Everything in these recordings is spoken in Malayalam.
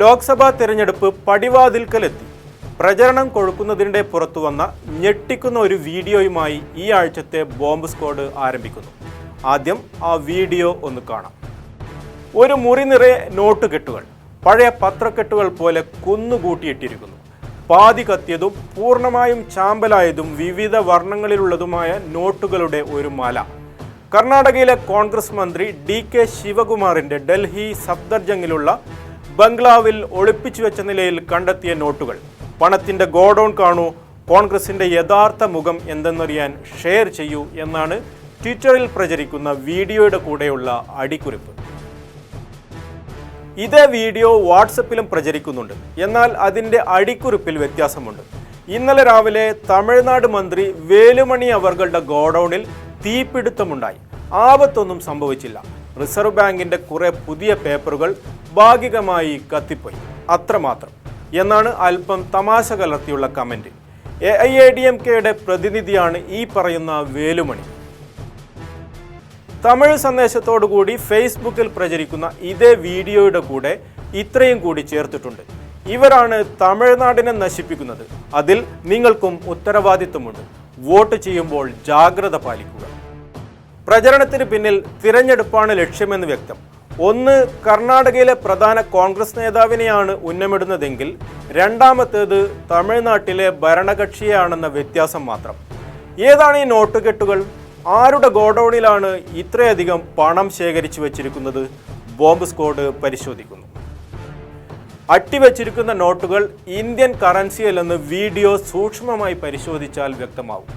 ലോക്സഭാ തെരഞ്ഞെടുപ്പ് പടിവാതിൽക്കലെത്തി. പ്രചരണം കൊഴുക്കുന്നതിനിടെ പുറത്തുവന്ന ഞെട്ടിക്കുന്ന ഒരു വീഡിയോയുമായി ഈ ആഴ്ചത്തെ ബോംബ് സ്ക്വാഡ് ആരംഭിക്കുന്നു. ആദ്യം ആ വീഡിയോ ഒന്ന് കാണാം. ഒരു മുറി നിറയെ നോട്ട് കെട്ടുകൾ പഴയ പത്രക്കെട്ടുകൾ പോലെ കുന്നുകൂട്ടിയിട്ടിരിക്കുന്നു. പാതി കത്തിയതും പൂർണമായും ചാമ്പലായതും വിവിധ വർണങ്ങളിലുള്ളതുമായ നോട്ടുകളുടെ ഒരു മല. കർണാടകയിലെ കോൺഗ്രസ് മന്ത്രി ഡി കെ ശിവകുമാറിന്റെ ഡൽഹി സഫ്ദർജംഗിലുള്ള ബംഗ്ലാവിൽ ഒളിപ്പിച്ചു വെച്ച നിലയിൽ കണ്ടെത്തിയ നോട്ടുകൾ. പണത്തിന്റെ ഗോഡൌൺ കാണൂ കോൺഗ്രസിന്റെ യഥാർത്ഥ മുഖം എന്തെന്നറിയാൻ ഷെയർ ചെയ്യൂ എന്നാണ് ട്വിറ്ററിൽ പ്രചരിക്കുന്ന വീഡിയോയുടെ കൂടെയുള്ള അടിക്കുറിപ്പ്. ഇതേ വീഡിയോ വാട്സപ്പിലും പ്രചരിക്കുന്നുണ്ട്. എന്നാൽ അതിന്റെ അടിക്കുറിപ്പിൽ വ്യത്യാസമുണ്ട്. ഇന്നലെ രാവിലെ തമിഴ്നാട് മന്ത്രി വേലുമണി അവർകളുടെ ഗോഡൌണിൽ തീപിടുത്തമുണ്ടായി. ആപത്തൊന്നും സംഭവിച്ചില്ല. റിസർവ് ബാങ്കിന്റെ കുറെ പുതിയ പേപ്പറുകൾ ഭാഗികമായി കത്തിപ്പോയി. അത്രമാത്രം. എന്നാണ് അല്പം തമാശ കലർത്തിയുള്ള comment. A I A D M കെയുടെ പ്രതിനിധിയാണ് ഈ പറയുന്ന വേലുമണി. തമിഴ് സന്ദേശത്തോടുകൂടി ഫേസ്ബുക്കിൽ പ്രചരിക്കുന്ന ഇതേ വീഡിയോയുടെ കൂടെ ഇത്രയും കൂടി ചേർത്തിട്ടുണ്ട്. ഇവരാണ് തമിഴ്നാടിനെ നശിപ്പിക്കുന്നത്. അതിൽ നിങ്ങൾക്കും ഉത്തരവാദിത്വമുണ്ട്. വോട്ട് ചെയ്യുമ്പോൾ ജാഗ്രത പാലിക്കുക. പ്രചരണത്തിന് പിന്നിൽ തിരഞ്ഞെടുപ്പാണ് ലക്ഷ്യമെന്ന് വ്യക്തം. ഒന്ന് കർണാടകയിലെ പ്രധാന കോൺഗ്രസ് നേതാവിനെയാണ് ഉന്നമിടുന്നതെങ്കിൽ രണ്ടാമത്തേത് തമിഴ്നാട്ടിലെ ഭരണകക്ഷിയാണെന്ന വ്യത്യാസം മാത്രം. ഏതാണ് ഈ നോട്ടുകെട്ടുകൾ? ആരുടെ ഗോഡൌണിലാണ് ഇത്രയധികം പണം ശേഖരിച്ചു വച്ചിരിക്കുന്നത്? ബോംബ് സ്ക്വാഡ് പരിശോധിക്കുന്നു. അട്ടിവച്ചിരിക്കുന്ന നോട്ടുകൾ ഇന്ത്യൻ കറൻസിയല്ലെന്ന് വീഡിയോ സൂക്ഷ്മമായി പരിശോധിച്ചാൽ വ്യക്തമാവും.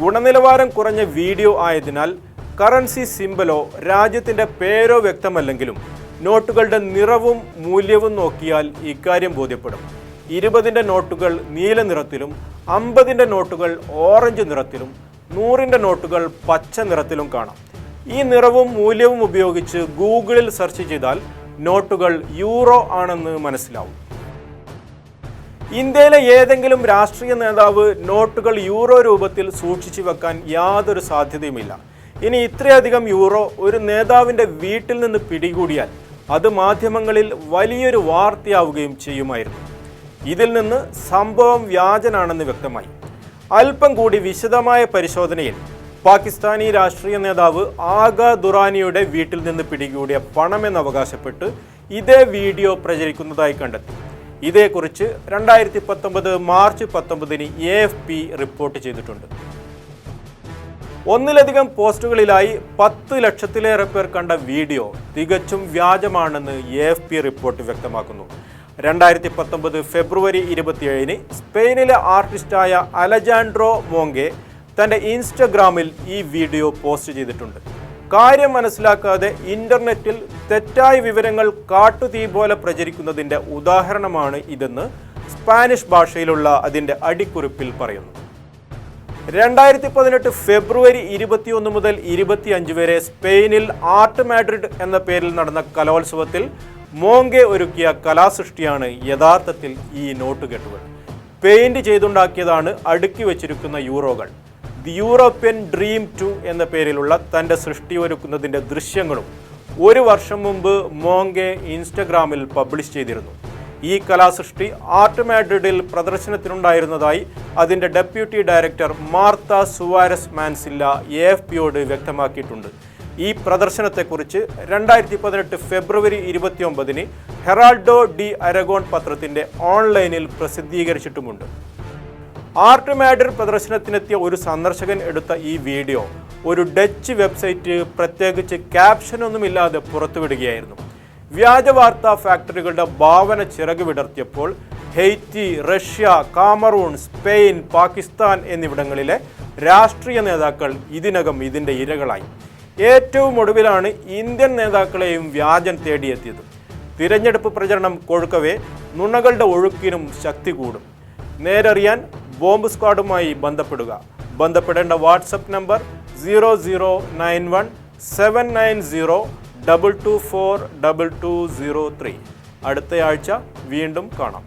ഗുണനിലവാരം കുറഞ്ഞ വീഡിയോ ആയതിനാൽ കറൻസി സിമ്പലോ രാജ്യത്തിന്റെ പേരോ വ്യക്തമല്ലെങ്കിലും നോട്ടുകളുടെ നിറവും മൂല്യവും നോക്കിയാൽ ഇക്കാര്യം ബോധ്യപ്പെടും. ഇരുപതിന്റെ നോട്ടുകൾ നീല നിറത്തിലും അമ്പതിന്റെ നോട്ടുകൾ ഓറഞ്ച് നിറത്തിലും നൂറിന്റെ നോട്ടുകൾ പച്ച നിറത്തിലും കാണാം. ഈ നിറവും മൂല്യവും ഉപയോഗിച്ച് ഗൂഗിളിൽ സെർച്ച് ചെയ്താൽ നോട്ടുകൾ യൂറോ ആണെന്ന് മനസ്സിലാവും. ഇന്ത്യയിലെ ഏതെങ്കിലും രാഷ്ട്രീയ നേതാവ് നോട്ടുകൾ യൂറോ രൂപത്തിൽ സൂക്ഷിച്ചു വെക്കാൻ യാതൊരു സാധ്യതയുമില്ല. ഇനി ഇത്രയധികം യൂറോ ഒരു നേതാവിന്റെ വീട്ടിൽ നിന്ന് പിടികൂടിയാൽ അത് മാധ്യമങ്ങളിൽ വലിയൊരു വാർത്തയാവുകയും ചെയ്യുമായിരുന്നു. ഇതിൽ നിന്ന് സംഭവം വ്യാജനാണെന്ന് വ്യക്തമായി. അല്പം കൂടി വിശദമായ പരിശോധനയിൽ പാകിസ്ഥാനി രാഷ്ട്രീയ നേതാവ് ആഗ ദുറാനിയുടെ വീട്ടിൽ നിന്ന് പിടികൂടിയ പണമെന്ന് അവകാശപ്പെട്ട് ഇതേ വീഡിയോ പ്രചരിക്കുന്നതായി കണ്ടെത്തി. ഇതേക്കുറിച്ച് രണ്ടായിരത്തി പത്തൊമ്പത് മാർച്ച് പത്തൊമ്പതിന് എ എഫ് പി റിപ്പോർട്ട് ചെയ്തിട്ടുണ്ട്. ഒന്നിലധികം പോസ്റ്റുകളിലായി പത്ത് ലക്ഷത്തിലേറെ പേർ കണ്ട വീഡിയോ തികച്ചും വ്യാജമാണെന്ന് എ എഫ് പി റിപ്പോർട്ട് വ്യക്തമാക്കുന്നു. രണ്ടായിരത്തി പത്തൊമ്പത് ഫെബ്രുവരി ഇരുപത്തിയേഴിന് സ്പെയിനിലെ ആർട്ടിസ്റ്റായ അലജാൻഡ്രോ മോങ്കെ തന്റെ ഇൻസ്റ്റഗ്രാമിൽ ഈ വീഡിയോ പോസ്റ്റ് ചെയ്തിട്ടുണ്ട്. കാര്യം മനസ്സിലാക്കാതെ ഇന്റർനെറ്റിൽ തെറ്റായ വിവരങ്ങൾ കാട്ടുതീ പോലെ പ്രചരിക്കുന്നതിന്റെ ഉദാഹരണമാണ് ഇതെന്ന് സ്പാനിഷ് ഭാഷയിലുള്ള അതിന്റെ അടിക്കുറിപ്പിൽ പറയുന്നു. രണ്ടായിരത്തി പതിനെട്ട് ഫെബ്രുവരി ഇരുപത്തിയൊന്ന് മുതൽ ഇരുപത്തിയഞ്ച് വരെ സ്പെയിനിൽ ആർട്ട് മാഡ്രിഡ് എന്ന പേരിൽ നടന്ന കലോത്സവത്തിൽ മോങ്കെ ഒരുക്കിയ കലാസൃഷ്ടിയാണ് യഥാർത്ഥത്തിൽ ഈ നോട്ട് കെട്ടുകൾ പെയിന്റ് ചെയ്തുണ്ടാക്കിയതാണ് അടുക്കി വച്ചിരിക്കുന്ന യൂറോകൾ. ദി യൂറോപ്യൻ ഡ്രീം ടു എന്ന പേരിലുള്ള തന്റെ സൃഷ്ടി ഒരുക്കുന്നതിന്റെ ദൃശ്യങ്ങളും ഒരു വർഷം മുമ്പ് മോങ്കെ ഇൻസ്റ്റഗ്രാമിൽ പബ്ലിഷ് ചെയ്തിരുന്നു. ഈ കലാസൃഷ്ടി ആർട്ട് മാഡ്രിഡിൽ പ്രദർശനത്തിനുണ്ടായിരുന്നതായി അതിന്റെ deputy director Marta Suarez Mancilla A F പിയോട് വ്യക്തമാക്കിയിട്ടുണ്ട്. ഈ പ്രദർശനത്തെക്കുറിച്ച് രണ്ടായിരത്തി പതിനെട്ട് ഫെബ്രുവരി ഇരുപത്തിയൊമ്പതിന് ഹെറാൾഡോ ഡി അരഗോൺ പത്രത്തിന്റെ ഓൺലൈനിൽ പ്രസിദ്ധീകരിച്ചിട്ടുമുണ്ട്. ആർട്ട് മാഡർ പ്രദർശനത്തിനെത്തിയ ഒരു സന്ദർശകൻ എടുത്ത ഈ വീഡിയോ ഒരു ഡച്ച് വെബ്സൈറ്റ് പ്രത്യേകിച്ച് ക്യാപ്ഷനൊന്നുമില്ലാതെ പുറത്തുവിടുകയായിരുന്നു. വ്യാജവാർത്താ ഫാക്ടറികളുടെ ഭാവന ചിറക് വിടർത്തിയപ്പോൾ Haiti Russia Cameroon Spain Pakistan എന്നിവിടങ്ങളിലെ രാഷ്ട്രീയ നേതാക്കൾ ഇതിനകം ഇതിന്റെ ഇരകളായി. ഏറ്റവും ഒടുവിലാണ് ഇന്ത്യൻ നേതാക്കളെയും വ്യാജൻ തേടിയെത്തിയത്. തിരഞ്ഞെടുപ്പ് പ്രചരണം കൊഴുക്കവേ നുണകളുടെ ഒഴുക്കിനും ശക്തി കൂടും. നേരറിയാൻ ബോംബ് സ്ക്വാഡുമായി ബന്ധപ്പെടുക. ബന്ധപ്പെടേണ്ട WhatsApp number zero zero nine one seven nine zero double two four double two zero three. അടുത്തയാഴ്ച വീണ്ടും കാണാം.